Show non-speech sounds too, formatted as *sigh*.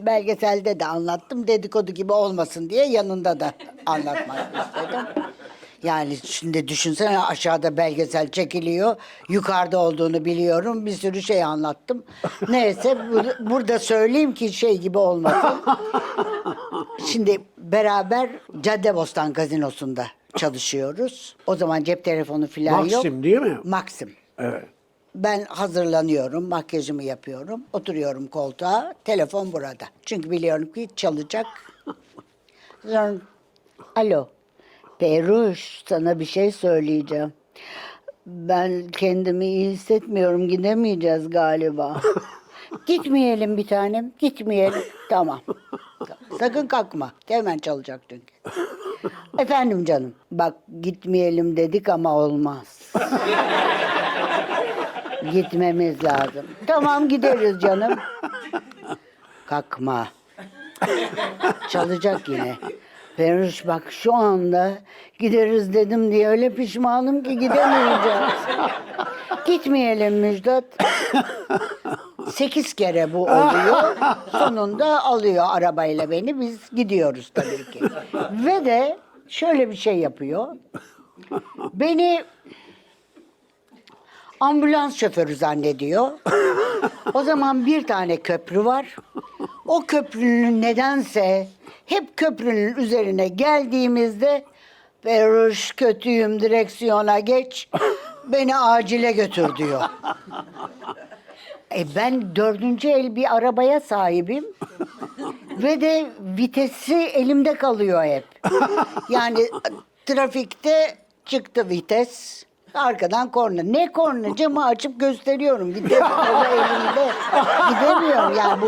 Belgeselde de anlattım. Dedikodu gibi olmasın diye yanında da anlatmak istedim. Yani şimdi düşünsene aşağıda belgesel çekiliyor. Yukarıda olduğunu biliyorum. Bir sürü şey anlattım. Neyse bu- burada söyleyeyim ki şey gibi olmasın. Şimdi beraber Caddebostan Gazinosu'nda çalışıyoruz. O zaman cep telefonu falan yok. Maxim değil mi? Maxim. Evet. Ben hazırlanıyorum, makyajımı yapıyorum. Oturuyorum koltuğa, telefon burada. Çünkü biliyorum ki çalacak. *laughs* Sonra, alo, Peruş sana bir şey söyleyeceğim. Ben kendimi iyi hissetmiyorum, gidemeyeceğiz galiba. *laughs* Gitmeyelim bir tanem, gitmeyelim. Tamam. *laughs* Sakın kalkma. Hemen çalacak çünkü. Efendim canım, bak gitmeyelim dedik ama olmaz. Gitmemiz lazım. Tamam gideriz canım. Kalkma. Çalacak yine. Feruş bak şu anda gideriz dedim diye öyle pişmanım ki gidemeyeceğiz. Gitmeyelim Müjdat. Sekiz kere bu oluyor. Sonunda alıyor arabayla beni. Biz gidiyoruz tabii ki. Ve de şöyle bir şey yapıyor. Beni ambulans şoförü zannediyor. O zaman bir tane köprü var. O köprünün nedense hep köprünün üzerine geldiğimizde Feruş kötüyüm direksiyona geç beni acile götür diyor. E ben dördüncü el bir arabaya sahibim. Ve de vitesi elimde kalıyor hep. Yani trafikte çıktı vites. Arkadan korna. Ne korna? Camı açıp gösteriyorum. Kolu *laughs* elimde. Gidemiyorum yani bu